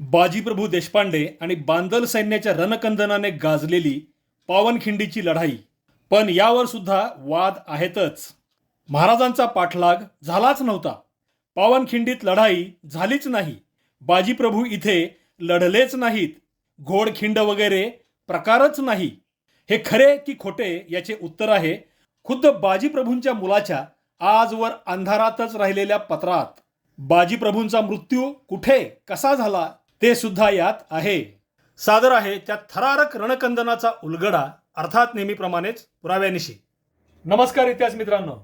बाजीप्रभू देशपांडे आणि बांदल सैन्याच्या रणकंदनाने गाजलेली पावनखिंडीची लढाई. पण यावर सुद्धा वाद आहेतच. महाराजांचा पाठलाग झालाच नव्हता. पावनखिंडीत लढाई झालीच नाही. बाजीप्रभू इथे लढलेच नाहीत. घोडखिंड वगैरे प्रकारच नाही. हे खरे की खोटे याचे उत्तर आहे. खुद्द बाजीप्रभूंच्या मुलाच्या आजवर अंधारातच राहिलेल्या पत्रात. बाजीप्रभूंचा मृत्यू कुठे कसा झाला ते सुद्धा यात आहे. सादर आहे त्या थरारक रणकंदनाचा उलगडा अर्थात नेहमीप्रमाणेच पुराव्यानिशी. नमस्कार इतिहास मित्रांनो.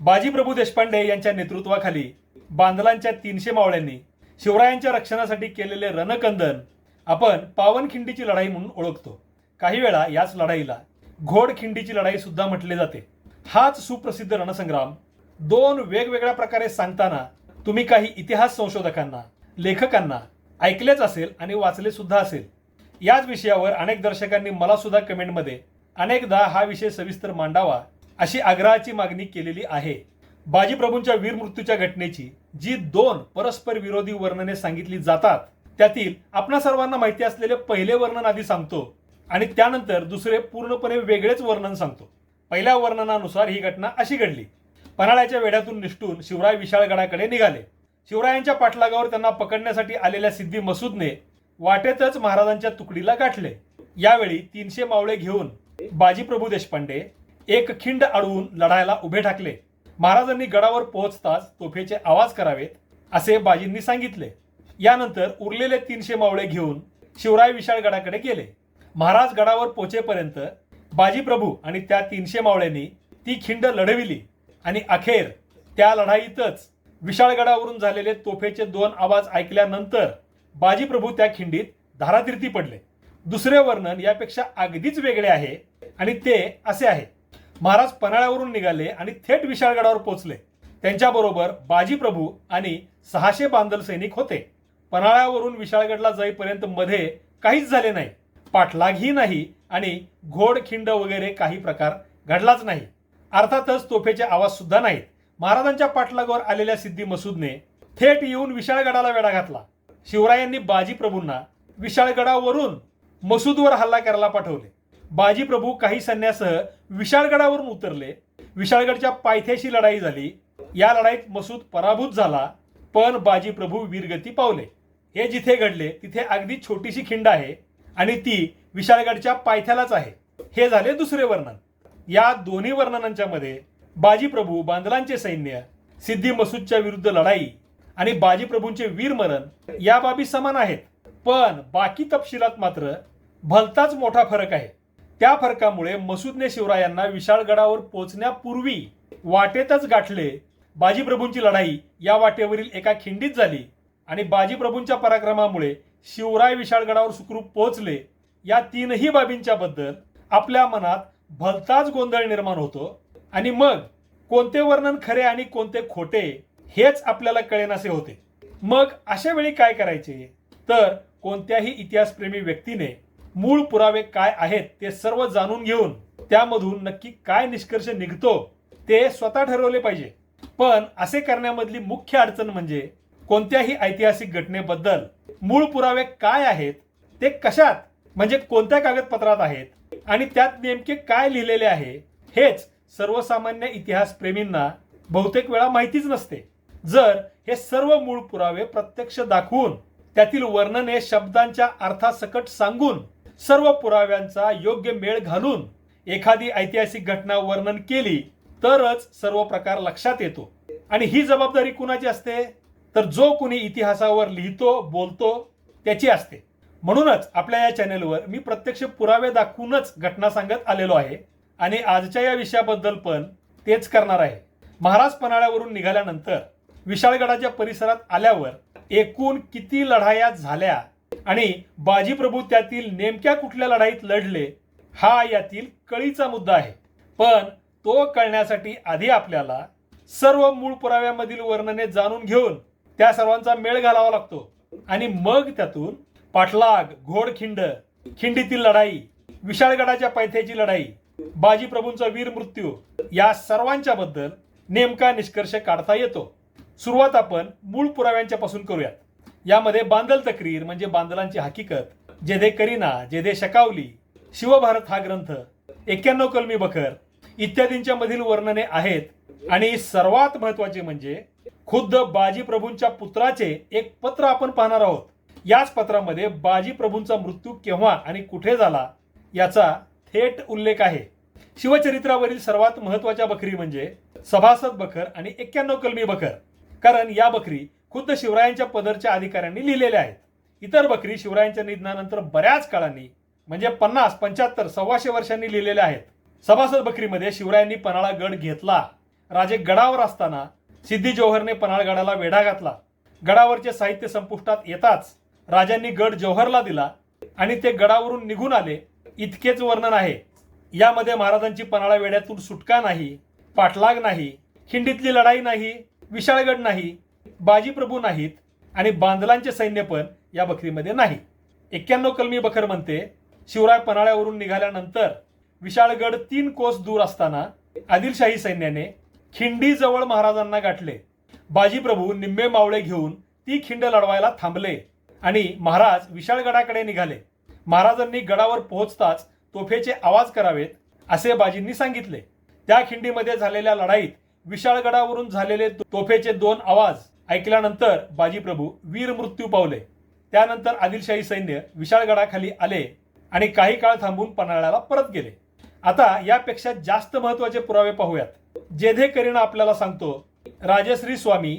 बाजी प्रभू देशपांडे यांच्या नेतृत्वाखाली बांधलांच्या तीनशे मावळ्यांनी शिवरायांच्या रक्षणासाठी केलेले रणकंदन आपण पावनखिंडीची लढाई म्हणून ओळखतो. काही वेळा याच लढाईला घोडखिंडीची लढाई सुद्धा म्हटले जाते. हाच सुप्रसिद्ध रणसंग्राम दोन वेगवेगळ्या प्रकारे सांगताना तुम्ही काही इतिहास संशोधकांना लेखकांना ऐकलेच असेल आणि वाचले सुद्धा असेल. याच विषयावर अनेक दर्शकांनी मला सुद्धा कमेंटमध्ये अनेकदा हा विषय सविस्तर मांडावा अशी आग्रहाची मागणी केलेली आहे. बाजीप्रभूंच्या वीरमृत्यूच्या घटनेची जी दोन परस्पर विरोधी वर्णने सांगितली जातात त्यातील आपणा सर्वांना माहिती असलेले पहिले वर्णन आधी सांगतो आणि त्यानंतर दुसरे पूर्णपणे वेगळेच वर्णन सांगतो. पहिल्या वर्णनानुसार ही घटना अशी घडली. पन्हाळ्याच्या वेढ्यातून निष्ठून शिवराय विशाळगडाकडे निघाले. शिवरायांच्या पाठलागावर त्यांना पकडण्यासाठी आलेल्या सिद्धी मसूदने वाटेतच महाराजांच्या तुकडीला गाठले. यावेळी तीनशे मावळे घेऊन बाजीप्रभू देशपांडे एक खिंड अडवून लढायला उभे ठाकले. महाराजांनी गडावर पोहोचताच तोफेचे आवाज करावेत असे बाजींनी सांगितले. यानंतर उरलेले तीनशे मावळे घेऊन शिवराय विशाळगडाकडे गेले. महाराज गडावर पोचेपर्यंत बाजीप्रभू आणि त्या तीनशे मावळ्यांनी ती खिंड लढविली आणि अखेर त्या लढाईतच विशाळगडावरून झालेले तोफेचे दोन आवाज ऐकल्यानंतर बाजीप्रभू त्या खिंडीत धारातीर्थी पडले. दुसरे वर्णन यापेक्षा अगदीच वेगळे आहे आणि ते असे आहे. महाराज पन्हाळ्यावरून निघाले आणि थेट विशाळगडावर पोहोचले. त्यांच्याबरोबर बाजीप्रभू आणि सहाशे बांधल सैनिक होते. पन्हाळ्यावरून विशाळगडला जाईपर्यंत मध्ये काहीच झाले नाही. पाठलागही नाही आणि घोडखिंड वगैरे काही प्रकार घडलाच नाही. अर्थातच तोफेचे आवाज सुद्धा नाहीत. महाराजांच्या पाठलागावर आलेल्या सिद्धी मसूदने थेट येऊन विशाळगडाला वेढा घातला. शिवरायांनी बाजीप्रभूंना विशाळगडावरून मसूदवर हल्ला करायला पाठवले. बाजीप्रभू काही सैन्यासह विशाळगडावरून उतरले. विशाळगडच्या पायथ्याशी लढाई झाली. या लढाईत मसूद पराभूत झाला पण बाजीप्रभू वीरगती पावले. हे जिथे घडले तिथे अगदी छोटीशी खिंड आहे आणि ती विशाळगडच्या पायथ्यालाच आहे. हे झाले दुसरे वर्णन. या दोन्ही वर्णनांच्या मध्ये बाजीप्रभू बांदलांचे सैन्य सिद्धी मसूदच्या विरुद्ध लढाई आणि बाजीप्रभूंचे वीरमरण या बाबी समान आहेत. पण बाकी तपशिलात मात्र भलताच मोठा फरक आहे. त्या फरकामुळे मसूदने शिवरायांना विशाळगडावर पोचण्यापूर्वी वाटेतच गाठले बाजीप्रभूंची लढाई या वाटेवरील एका खिंडीत झाली आणि बाजीप्रभूंच्या पराक्रमामुळे शिवराय विशाळगडावर सुखरूप पोहोचले. या तीनही बाबींच्या बद्दल आपल्या मनात भलताच गोंधळ निर्माण होतो. आणि मग कोणते वर्णन खरे आणि कोणते खोटे हेच आपल्याला कळेनासे होते. मग अशा वेळी काय करायचे? तर कोणत्याही इतिहासप्रेमी व्यक्तीने मूळ पुरावे काय आहेत ते सर्व जाणून घेऊन त्यामधून नक्की काय निष्कर्ष निघतो ते स्वतः ठरवले पाहिजे. पण असे करण्यामधली मुख्य अडचण म्हणजे कोणत्याही ऐतिहासिक घटनेबद्दल मूळ पुरावे काय आहेत ते कशात म्हणजे कोणत्या कागदपत्रात आहेत आणि त्यात नेमके काय लिहिलेले आहे हेच सर्वसामान्य इतिहासप्रेमींना बहुतेक वेळा माहितीच नसते. जर हे सर्व मूळ पुरावे प्रत्यक्ष दाखवून त्यातील वर्णने शब्दांच्या अर्थासकट सांगून सर्व पुराव्यांचा योग्य मेळ घालून एखादी ऐतिहासिक घटना वर्णन केली तरच सर्व प्रकार लक्षात येतो. आणि ही जबाबदारी कुणाची असते? तर जो कुणी इतिहासावर लिहितो बोलतो त्याची असते. म्हणूनच आपल्या या चॅनेलवर मी प्रत्यक्ष पुरावे दाखवूनच घटना सांगत आलेलो आहे. आणि आजच्या या विषयाबद्दल पण तेच करणार आहे. महाराज पन्हाळ्यावरून निघाल्यानंतर विशाळगडाच्या परिसरात आल्यावर एकूण किती लढाया झाल्या आणि बाजीप्रभू त्यातील नेमक्या कुठल्या लढाईत लढले हा यातील कळीचा मुद्दा आहे. पण तो कळण्यासाठी आधी आपल्याला सर्व मूळ पुराव्यामधील वर्णने जाणून घेऊन त्या सर्वांचा मेळ घालावा लागतो. आणि मग त्यातून पाठलाग घोडखिंड खिंडीतील लढाई विशाळगडाच्या पायथ्याची लढाई बाजीप्रभूंचा वीर मृत्यू या सर्वांच्या बद्दल नेमका निष्कर्ष काढता येतो. सुरुवात आपण मूळ पुराव्यांच्या पासून करूयात. यामध्ये बांदल तक्रीर म्हणजे बांदलांची हकीकत जेधे करीना जेदे शकावली शिवभारत हा ग्रंथ एक्क्याण्णव कलमी बखर इत्यादींच्या मधील वर्णने आहेत. आणि सर्वात महत्त्वाचे म्हणजे खुद्द बाजी प्रभूंच्या पुत्राचे एक पत्र आपण पाहणार आहोत. याच पत्रामध्ये बाजी प्रभूंचा मृत्यू केव्हा आणि कुठे झाला याचा थेट उल्लेख आहे. शिवचरित्रावरील सर्वात महत्त्वाच्या बकरी म्हणजे सभासद बखर आणि एक्क्याण्णव कलमी बखर. कारण या बकरी खुद्द शिवरायांच्या पदरच्या अधिकाऱ्यांनी लिहिलेल्या आहेत. इतर बकरी शिवरायांच्या निधनानंतर बऱ्याच काळांनी म्हणजे पन्नास पंच्याहत्तर सव्वाशे वर्षांनी लिहिलेल्या आहेत. सभासद बकरीमध्ये शिवरायांनी पन्हाळा गड घेतला. राजे गडावर असताना सिद्धी जोहरने पन्हाळगडाला वेढा घातला. गडावरचे साहित्य संपुष्टात येताच राजांनी गड जोहरला दिला आणि ते गडावरून निघून आले. इतकेच वर्णन आहे. यामध्ये महाराजांची पन्हाळा वेड्यातून सुटका नाही पाठलाग नाही खिंडीतली लढाई नाही विशाळगड नाही बाजीप्रभू नाहीत आणि बांधलांचे सैन्य पण या बकरीमध्ये नाही. एक्क्याण्णव कलमी बखर म्हणते शिवराय पन्हाळ्यावरून निघाल्यानंतर विशाळगड तीन कोस दूर असताना आदिलशाही सैन्याने खिंडीजवळ महाराजांना गाठले. बाजीप्रभू निम्मे मावळे घेऊन ती खिंड लढवायला थांबले आणि महाराज विशाळगडाकडे निघाले. महाराजांनी गडावर पोहोचताच तोफेचे आवाज करावेत असे बाजींनी सांगितले. त्या खिंडीमध्ये झालेल्या लढाईत विशाळगडावरून झालेले तोफेचे दोन आवाज ऐकल्यानंतर बाजीप्रभू वीर मृत्यू पावले. त्यानंतर आदिलशाही सैन्य विशाळगडाखाली आले आणि काही काळ थांबून पन्हाळ्याला परत गेले. आता यापेक्षा जास्त महत्त्वाचे पुरावे पाहूयात. जेधे करीना आपल्याला सांगतो राजश्री स्वामी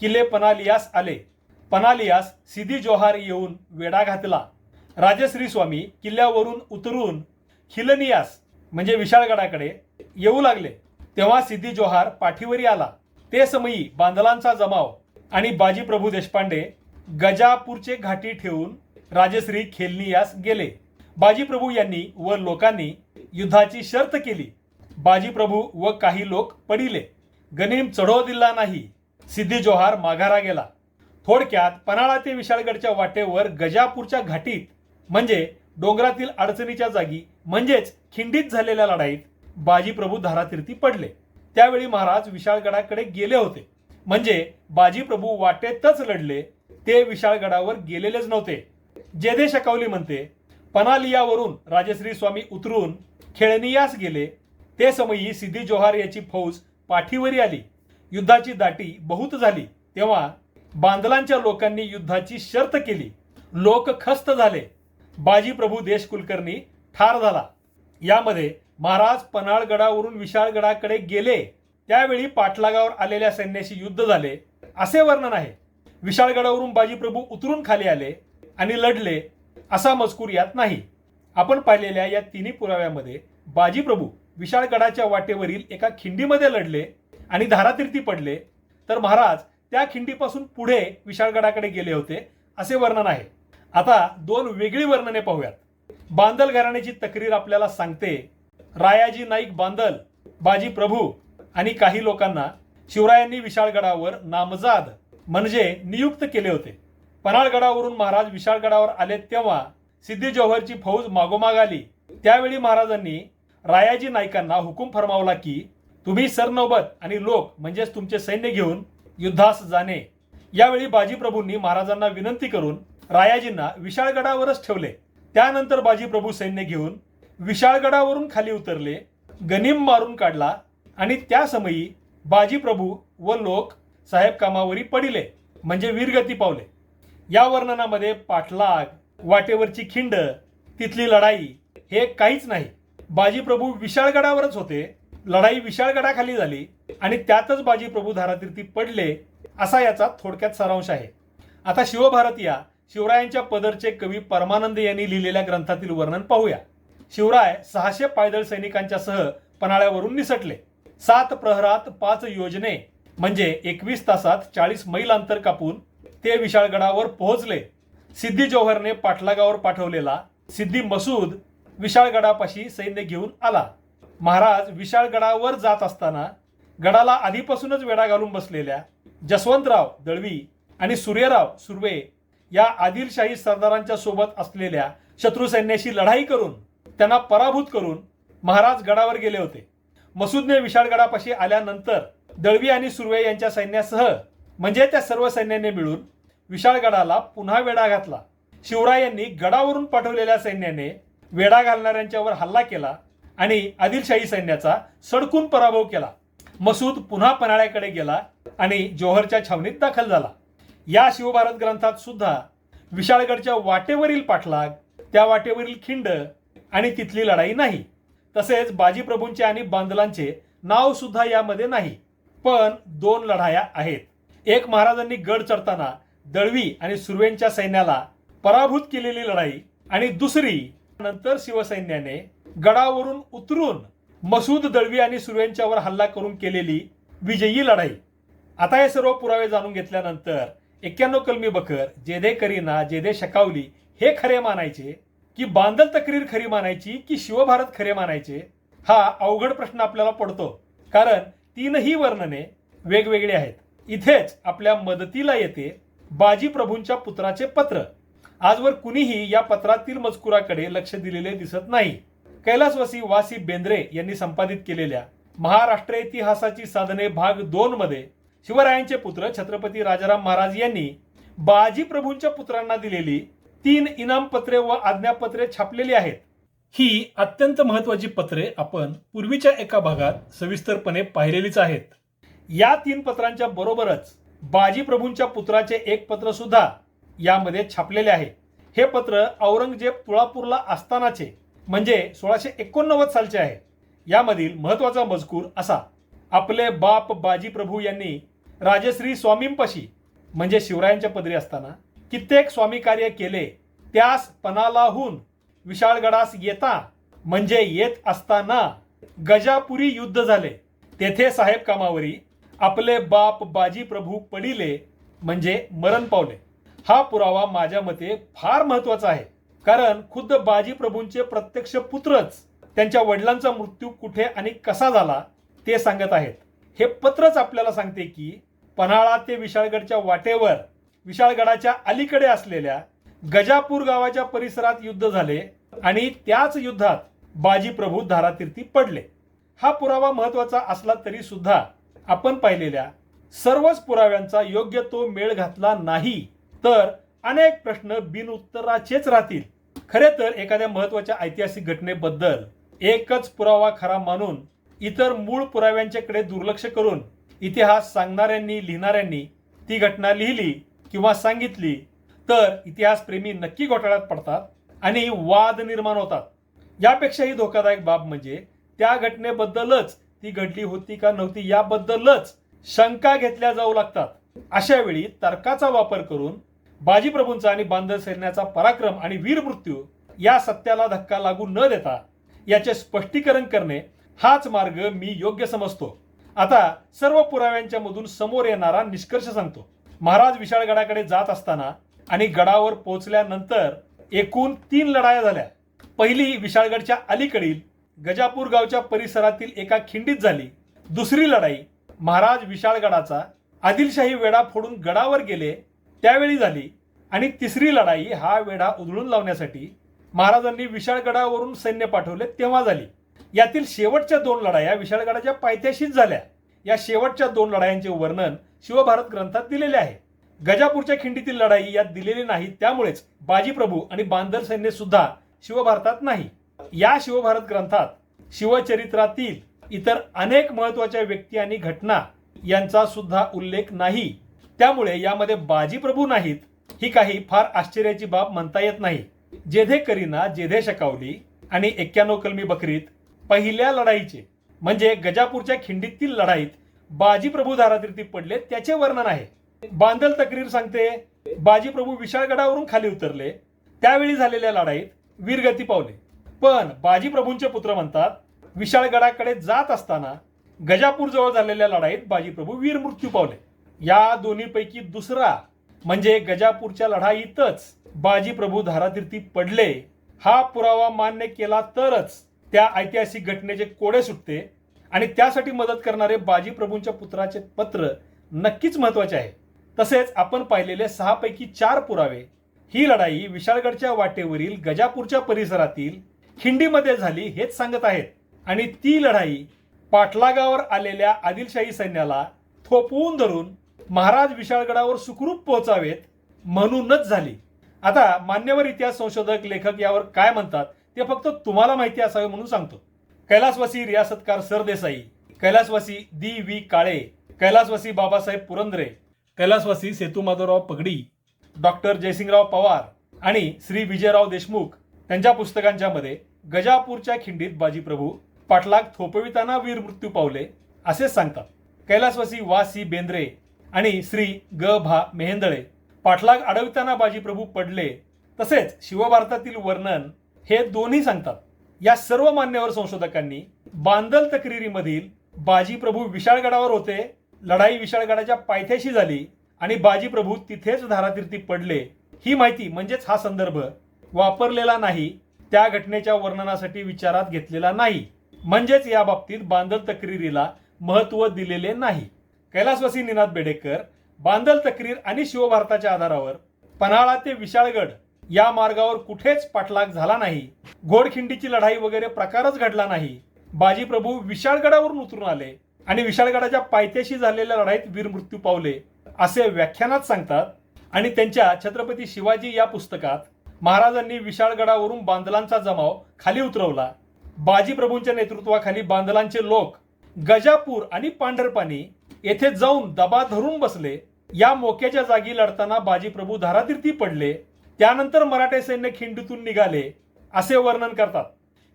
किल्ले पनालियास आले. पनालियास सिदी जोहार येऊन वेढा घातला. राजश्री स्वामी किल्ल्यावरून उतरून खिलनियास म्हणजे विशाळगडाकडे येऊ लागले. तेव्हा सिद्धी जोहार पाठीवरी आला. ते समयी बांदलांचा जमाव आणि बाजीप्रभू देशपांडे गजापूरचे घाटी ठेवून राजश्री खेलनियास गेले. बाजीप्रभू यांनी व लोकांनी युद्धाची शर्त केली. बाजीप्रभू व काही लोक पडिले. गनिम चढो दिला नाही. सिद्धी जोहार माघारा गेला. थोडक्यात पन्हाळा ते विशाळगडच्या वाटेवर गजापूरच्या घाटीत म्हणजे डोंगरातील अडचणीच्या जागी म्हणजेच खिंडीत झालेल्या लढाईत बाजीप्रभू धारातीर्थी पडले. त्यावेळी महाराज विशाळगडाकडे गेले होते. म्हणजे बाजीप्रभू वाटेतच लढले ते विशाळगडावर गेलेलेच नव्हते. जेदे शकावली म्हणते पनालियावरून राजश्री स्वामी उतरून खेळनियास गेले. ते समयी सिद्धी जोहार याची फौज पाठीवरी आली. युद्धाची दाटी बहुत झाली. तेव्हा बांदलांच्या लोकांनी युद्धाची शर्त केली. लोक खस्त झाले. बाजीप्रभू देश कुलकर्णी ठार झाला. यामध्ये महाराज पन्हाळगडावरून विशाळगडाकडे गेले. त्यावेळी पाठलागावर आलेल्या सैन्याशी युद्ध झाले. असे वर्णन आहे. विशाळगडावरून बाजीप्रभू उतरून खाली आले आणि लढले असा मजकूर यात नाही. आपण पाहिलेल्या या तिन्ही पुराव्यामध्ये बाजीप्रभू विशाळगडाच्या वाटेवरील एका खिंडीमध्ये लढले आणि धारातीर्थी पडले. तर महाराज त्या खिंडीपासून पुढे विशाळगडाकडे गेले होते असे वर्णन आहे. आता दोन वेगळी वर्णने पाहूयात. बांदल घराण्याची तक्रीर आपल्याला सांगते रायाजी नाईक बांदल बाजी प्रभू आणि काही लोकांना शिवरायांनी विशाळगडावर नामजाद म्हणजे नियुक्त केले होते. पन्हाळगडावरून महाराज विशाळगडावर आले तेव्हा सिद्धी जौहरची फौज मागोमाग आली. त्यावेळी महाराजांनी रायाजी नाईकांना हुकूम फरमावला की तुम्ही सरनौबत आणि लोक म्हणजेच तुमचे सैन्य घेऊन युद्धास जाणे. यावेळी बाजीप्रभूंनी महाराजांना विनंती करून रायाजींना विशाळगडावरच ठेवले. त्यानंतर बाजीप्रभू सैन्य घेऊन विशाळगडावरून खाली उतरले गनिम मारून काढला आणि त्या समयी बाजीप्रभू व लोक साहेब कामावरी पडिले म्हणजे वीरगती पावले. या वर्णनामध्ये पाठलाग वाटेवरची खिंड तिथली लढाई हे काहीच नाही. बाजीप्रभू विशाळगडावरच होते लढाई विशाळगडाखाली झाली आणि त्यातच बाजीप्रभू धारातीर्थी पडले असा याचा थोडक्यात सारांश आहे. आता शिवभारत या शिवरायांच्या पदरचे कवी परमानंद यांनी लिहिलेल्या ग्रंथातील वर्णन पाहूया. शिवराय सहाशे पायदळ सैनिकांच्या सह पन्हाळ्यावरून निसटले. सात प्रहरात पाच योजने म्हणजे एकवीस तासात चाळीस मैल अंतर कापून ते विशाळगडावर पोहोचले. सिद्धी जौहरने पाठलागावर पाठवलेला सिद्धी मसूद विशाळगडापाशी सैन्य घेऊन आला. महाराज विशाळगडावर जात असताना गडाला आधीपासूनच वेढा घालून बसलेल्या जसवंतराव दळवी आणि सूर्यराव सुर्वे या आदिलशाही सरदारांच्या सोबत असलेल्या शत्रू सैन्याशी लढाई करून त्यांना पराभूत करून महाराज गडावर गेले होते. मसूदने विशाळगडापाशी आल्यानंतर दळवी आणि सुर्वे यांच्या सैन्यासह म्हणजे त्या सर्व सैन्याने मिळून विशाळगडाला पुन्हा वेढा घातला. शिवरायांनी गडावरून पाठवलेल्या सैन्याने वेढा घालणाऱ्यांच्यावर हल्ला केला आणि आदिलशाही सैन्याचा सडकून पराभव केला. मसूद पुन्हा पन्हाळ्याकडे गेला आणि जोहरच्या छावणीत दाखल झाला. या शिवभारत ग्रंथात सुद्धा विशाळगडच्या वाटेवरील पाठलाग त्या वाटेवरील खिंड आणि तिथली लढाई नाही. तसेच बाजीप्रभूंचे आणि बांदलांचे नाव सुद्धा यामध्ये नाही. पण दोन लढाया आहेत. एक महाराजांनी गड चढताना दळवी आणि सुर्वेंच्या सैन्याला पराभूत केलेली लढाई आणि दुसरी नंतर शिवसैन्याने गडावरून उतरून मसूद दळवी आणि सुर्वेंच्यावर हल्ला करून केलेली विजयी लढाई. आता हे सर्व पुरावे जाणून घेतल्यानंतर एक्क्याण्णव कलमी बखर जेदे करीना जेदे शकावली हे खरे मानायचे? की बांदल तक्रीर खरी मानायची की शिवभारत खरे मानायचे? हा अवघड प्रश्न आपल्याला पडतो. कारण तीनही वर्णने वेगवेगळी आहेत. इथेच आपल्या मदतीला येते बाजी प्रभूंच्या पुत्राचे पत्र. आजवर कुणीही या पत्रातील मजकुराकडे लक्ष दिलेले दिसत नाही. कैलासवासी वासी बेंद्रे यांनी संपादित केलेल्या महाराष्ट्र इतिहासाची साधने भाग दोन मध्ये शिवरायांचे पुत्र छत्रपती राजाराम महाराज यांनी बाजी प्रभूंच्या पुत्रांना दिलेली तीन इनामपत्रे व आज्ञापत्रे छापलेली आहेत. ही अत्यंत महत्वाची पत्रे आपण पूर्वीच्या एका भागात सविस्तरपणे पाहिलेलीच आहेत. या तीन पत्रांच्या बरोबरच बाजी प्रभूंच्या पुत्राचे एक पत्र सुद्धा यामध्ये छापलेले आहे. हे पत्र औरंगजेब तुळापूरला असतानाचे म्हणजे सोळाशे एकोणनव्वद सालचे आहे. यामधील महत्त्वाचा मजकूर असा. आपले बाप बाजी प्रभू यांनी राजश्री स्वामींपाशी म्हणजे शिवरायांच्या पदरी असताना कित्येक स्वामी कार्य केले त्यास पनालाहून विशाळगडास येता म्हणजे येत असताना गजापुरी युद्ध झाले. तेथे साहेब कामावरी आपले बाप बाजी प्रभू पडिले म्हणजे मरण पावले. हा पुरावा माझ्या मते फार महत्त्वाचा आहे. कारण खुद्द बाजी प्रभूंचे प्रत्यक्ष पुत्रच त्यांच्या वडिलांचा मृत्यू कुठे आणि कसा झाला ते सांगत आहेत. हे पत्रच आपल्याला सांगते की पन्हाळा ते विशाळगडच्या वाटेवर विशाळगडाच्या अलीकडे असलेल्या गजापूर गावाच्या परिसरात युद्ध झाले आणि त्याच युद्धात बाजी प्रभू धारातीर्थी पडले. हा पुरावा महत्त्वाचा असला तरी सुद्धा आपण पाहिलेल्या सर्वच पुराव्यांचा योग्य तो मेळ घातला नाही तर अनेक प्रश्न बिनउत्तराचेच राहतील. खरे तर एखाद्या महत्त्वाच्या ऐतिहासिक घटनेबद्दल एकच पुरावा खरा मानून इतर मूळ पुराव्यांच्याकडे दुर्लक्ष करून इतिहास सांगणाऱ्यांनी लिहिणाऱ्यांनी ती घटना लिहिली किंवा सांगितली तर इतिहासप्रेमी नक्की घोटाळ्यात पडतात आणि वाद निर्माण होतात. यापेक्षाही धोकादायक बाब म्हणजे त्या घटनेबद्दलच ती घडली होती का नव्हती याबद्दलच शंका घेतल्या जाऊ लागतात. अशा वेळी तर्काचा वापर करून बाजीप्रभूंचा आणि बांधव सैन्याचा पराक्रम आणि वीर मृत्यू या सत्याला धक्का लागू न देता याचे स्पष्टीकरण करणे हाच मार्ग मी योग्य समजतो. आता सर्व पुराव्यांच्या मधून समोर येणारा निष्कर्ष सांगतो. महाराज विशाळगडाकडे जात असताना आणि गडावर पोहोचल्यानंतर एकूण तीन लढाया झाल्या. पहिली विशाळगडच्या अलीकडील गजापूर गावच्या परिसरातील एका खिंडीत झाली. दुसरी लढाई महाराज विशाळगडाचा आदिलशाही वेढा फोडून गडावर गेले त्यावेळी झाली. आणि तिसरी लढाई हा वेढा उधळून लावण्यासाठी महाराजांनी विशाळगडावरून सैन्य पाठवले तेव्हा झाली. यातील शेवटच्या दोन लढाया विशाळगडाच्या पायथ्याशीच झाल्या. या शेवटच्या दोन लढायांचे वर्णन शिवभारत ग्रंथात दिलेले आहे. गजापूरच्या खिंडीतील लढाई यात दिलेली नाही त्यामुळेच बाजीप्रभू आणि बांदर सैन्य सुद्धा शिवभारतात नाही. या शिवभारत ग्रंथात शिवचरित्रातील इतर अनेक महत्त्वाच्या व्यक्ती आणि घटना यांचा सुद्धा उल्लेख नाही. त्यामुळे यामध्ये बाजीप्रभू नाहीत ही काही फार आश्चर्याची बाब म्हणता येत नाही. जेधे करीना जेधे शकावली आणि एक्क्याण्णव कलमी बकरीत पहिल्या लढाईचे म्हणजे गजापूरच्या खिंडीतील लढाईत बाजीप्रभू धारातीर्थी पडले त्याचे वर्णन आहे. बांदल तक्रीर सांगते बाजीप्रभू विशाळगडावरून खाली उतरले त्यावेळी झालेल्या लढाईत वीरगती पावले. पण बाजीप्रभूंचे पुत्र म्हणतात विशाळगडाकडे जात असताना गजापूर जवळ झालेल्या लढाईत बाजीप्रभू वीर मृत्यू पावले. या दोन्हीपैकी दुसरा म्हणजे गजापूरच्या लढाईतच बाजीप्रभू धारातीर्थी पडले हा पुरावा मान्य केला तरच त्या ऐतिहासिक घटनेचे कोडे सुटते आणि त्यासाठी मदत करणारे बाजीप्रभूंच्या पुत्राचे पत्र नक्कीच महत्त्वाचे आहे. तसेच आपण पाहिलेले सहापैकी चार पुरावे. ही लढाई विशाळगडच्या वाटेवरील गजापूरच्या परिसरातील खिंडीमध्ये झाली हेच सांगत आहेत. आणि ती लढाई पाटलागावर आलेल्या आदिलशाही सैन्याला थोपवून धरून महाराज विशाळगडावर सुखरूप पोहोचावेत म्हणूनच झाली. आता मान्यवर इतिहास संशोधक लेखक यावर काय म्हणतात ते फक्त तुम्हाला माहिती असावे म्हणून सांगतो. कैलासवासी रियासतकार सरदेसाई कैलासवासी दी व्ही काळे कैलासवासी बाबासाहेब पुरंदरे कैलासवासी सेतू माधवराव पगडी डॉक्टर जयसिंगराव पवार आणि श्री विजयराव देशमुख त्यांच्या पुस्तकांच्या मध्ये गजापूरच्या खिंडीत बाजीप्रभू पाठलाग थोपविताना वीर मृत्यू पावले असे सांगतात. कैलासवासी वा सी बेंद्रे आणि श्री ग भा मेहेंदळे पाठलाग अडविताना बाजीप्रभू पडले तसेच शिवभारतातील वर्णन हे दोन्ही सांगतात. या सर्व मान्यवर संशोधकांनी बांदल तक्रिरीमधील बाजीप्रभू विशाळगडावर होते लढाई विशाळगडाच्या पायथ्याशी झाली आणि बाजीप्रभू तिथेच धारातीर्थी पडले. ही माहिती म्हणजेच हा संदर्भ वापरलेला नाही त्या घटनेच्या वर्णनासाठी विचारात घेतलेला नाही. म्हणजेच या बाबतीत बांदल तक्रिरीला महत्त्व दिलेले नाही. कैलासवासी निनाद बेडेकर बांदल तक्रीर आणि शिवभारताच्या आधारावर पन्हाळा ते विशाळगड या मार्गावर कुठेच पाठलाग झाला नाही. घोडखिंडीची लढाई वगैरे प्रकारच घडला नाही. बाजीप्रभू विशाळगडावरून उतरून आले आणि विशाळगडाच्या पायथ्याशी झालेल्या लढाईत वीरमृत्यू पावले असे व्याख्यानात सांगतात आणि त्यांच्या छत्रपती शिवाजी या पुस्तकात महाराजांनी विशाळगडावरून बांदलांचा जमाव खाली उतरवला. बाजीप्रभूंच्या नेतृत्वाखाली बांदलांचे लोक गजापूर आणि पांढरपाणी येथे जाऊन दबा धरून बसले. या मोक्याच्या जागी लढताना बाजीप्रभू धारातीर्थी पडले. त्यानंतर मराठे सैन्य खिंडीतून निघाले असे वर्णन करतात.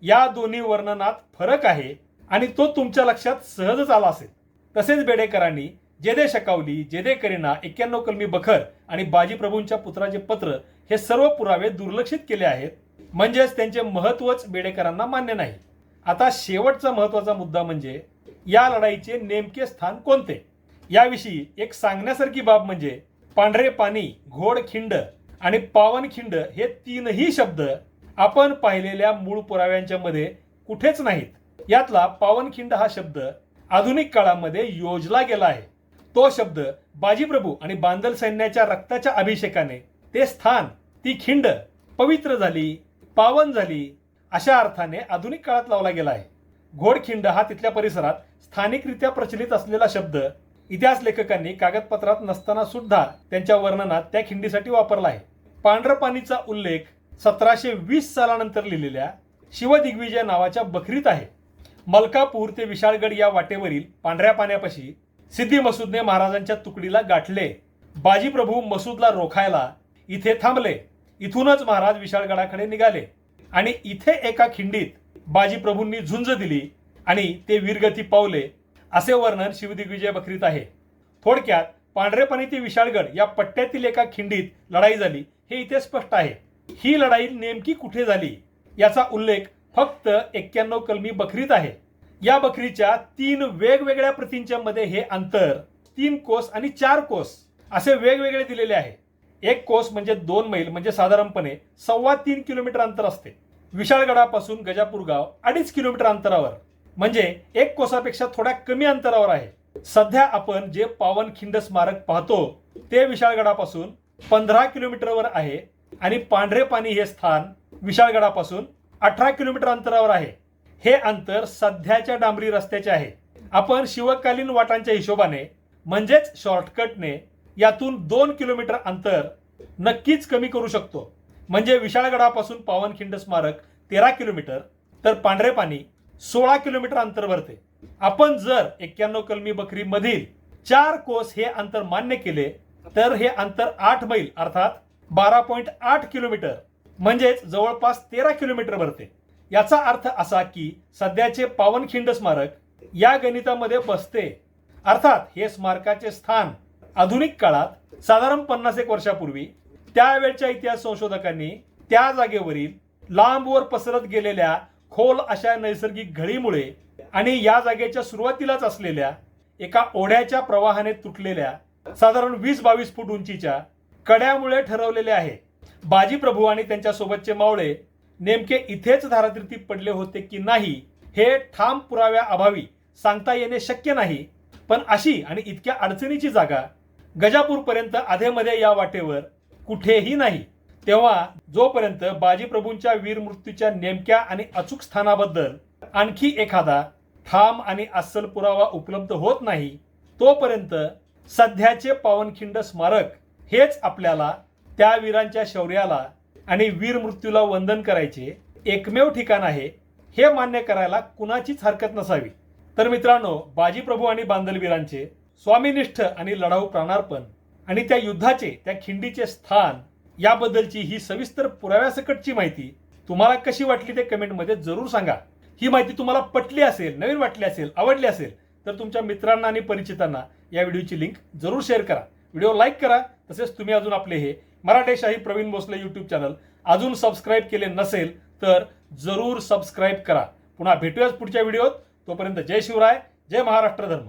या दोन्ही वर्णनात फरक आहे आणि तो तुमच्या लक्षात सहजच आला असेल. तसेच बेडेकरांनी जेदे शकावली जेदे करीना एक्क्याण्णव कलमी बखर आणि बाजीप्रभूंच्या पुत्राचे पत्र हे सर्व पुरावे दुर्लक्षित केले आहेत. म्हणजेच त्यांचे महत्वच बेडेकरांना मान्य नाही. आता शेवटचा महत्त्वाचा मुद्दा म्हणजे या लढाईचे नेमके स्थान कोणते? याविषयी एक सांगण्यासारखी बाब म्हणजे पांढरे पाणी घोड खिंड आणि पावनखिंड हे तीनही शब्द आपण पाहिलेल्या मूळ पुराव्यांच्या मध्ये कुठेच नाहीत. यातला पावनखिंड हा शब्द आधुनिक काळामध्ये योजला गेला आहे. तो शब्द बाजीप्रभू आणि बांदल सैन्याच्या रक्ताच्या अभिषेकाने ते स्थान ती खिंड पवित्र झाली पावन झाली अशा अर्थाने आधुनिक काळात लावला गेला आहे. घोडखिंड हा तिथल्या परिसरात स्थानिकरित्या प्रचलित असलेला शब्द इतिहास लेखकांनी कागदपत्रात नसताना सुद्धा त्यांच्या वर्णनात त्या खिंडीसाठी वापरला आहे. पांढरपाणीचा उल्लेख सतराशे वीस सालानंतर लिहिलेल्या शिवदिग्विजय नावाच्या बखरीत आहे. मलकापूर ते विशाळगड या वाटेवरील पांढऱ्या पाण्यापाशी सिद्धी मसूदने महाराजांच्या तुकडीला गाठले. बाजीप्रभू मसूदला रोखायला इथे थांबले. इथूनच महाराज विशाळगडाकडे निघाले आणि इथे एका खिंडीत बाजीप्रभूंनी झुंज दिली आणि ते वीरगती पावले असे वर्णन शिवदिग्विजय बकरीत आहे. थोडक्यात पांढरेपणीतील विशाळगड या पट्ट्यातील एका खिंडीत लढाई झाली हे इथे स्पष्ट आहे. ही लढाई नेमकी कुठे झाली? याचा उल्लेख फक्त एक्क्याण्णव कलमी बकरीत आहे. या बकरीच्या तीन वेगवेगळ्या प्रतींच्या मध्ये हे अंतर तीन कोस आणि चार कोस असे वेगवेगळे दिलेले आहे. एक कोस म्हणजे दोन मैल म्हणजे साधारणपणे सव्वा तीन किलोमीटर अंतर असते. विशाळगडापासून गजापूर गाव अडीच किलोमीटर अंतरावर म्हणजे एक कोसापेक्षा थोड्या कमी अंतरावर आहे. सध्या आपण जे पावनखिंड स्मारक पाहतो ते विशाळगडापासून पंधरा किलोमीटरवर आहे आणि पांढरे पाणी हे स्थान विशाळगडापासून अठरा किलोमीटर अंतरावर आहे. हे अंतर सध्याच्या डांबरी रस्त्याचे आहे. आपण शिवकालीन वाटांच्या हिशोबाने म्हणजेच शॉर्टकटने यातून दोन किलोमीटर अंतर नक्कीच कमी करू शकतो. म्हणजे विशाळगडापासून पावनखिंड स्मारक तेरा किलोमीटर तर पांढरे पाणी सोळा किलोमीटर अंतर भरते. आपण जर एक्क्याण्णव कलमी बकरी मधील चार कोस हे अंतर मान्य केले तर हे अंतर आठ मैल अर्थात बारा पॉईंट आठ किलोमीटर म्हणजेच जवळपास तेरा किलोमीटर भरते. याचा अर्थ असा की सध्याचे पावनखिंड स्मारक या गणितामध्ये बसते. अर्थात हे स्मारकाचे स्थान आधुनिक काळात साधारण पन्नास एक वर्षापूर्वी त्यावेळच्या इतिहास संशोधकांनी त्या जागेवरील लांबवर पसरत गेलेल्या खोल अशा नैसर्गिक घळीमुळे आणि या जागेच्या सुरुवातीलाच असलेल्या एका ओढ्याच्या प्रवाहाने तुटलेल्या साधारण वीस बावीस फूट उंचीच्या कड्यामुळे ठरवलेले आहे. बाजीप्रभू आणि त्यांच्या सोबतचे मावळे नेमके इथेच धारातीर्थी पडले होते की नाही हे ठाम पुराव्या अभावी सांगता येणे शक्य नाही पण अशी आणि इतक्या अडचणीची जागा गजापूरपर्यंत आधेमध्ये या वाटेवर कुठेही नाही. तेव्हा जोपर्यंत बाजीप्रभूंच्या वीर मृत्यूच्या नेमक्या आणि अचूक स्थानाबद्दल आणखी एखादा ठाम आणि अस्सल पुरावा उपलब्ध होत नाही तोपर्यंत सध्याचे पावनखिंड स्मारक हेच आपल्याला त्या वीरांच्या शौर्याला आणि वीर मृत्यूला वंदन करायचे एकमेव ठिकाण आहे हे मान्य करायला कुणाचीच हरकत नसावी. तर मित्रांनो बाजीप्रभू आणि बांदलवीरांचे स्वामीनिष्ठ आणि लढाऊ प्राणार्पण आणि त्या युद्धाचे त्या खिंडीचे स्थान याबद्दलची ही सविस्तर पुराव्यासकटची माहिती तुम्हाला कशी वाटली ते कमेंटमध्ये जरूर सांगा. ही माहिती तुम्हाला पटली असेल नवीन वाटली असेल आवडली असेल तर तुमच्या मित्रांना आणि परिचितांना या व्हिडिओची लिंक जरूर शेअर करा. व्हिडिओ लाईक करा तसेच तुम्ही अजून आपले हे मराठेशाही प्रवीण भोसले यूट्यूब चॅनल अजून सबस्क्राईब केले नसेल तर जरूर सबस्क्राईब करा. पुन्हा भेटूयाच पुढच्या व्हिडिओत. तोपर्यंत जय शिवराय जय महाराष्ट्र धर्म.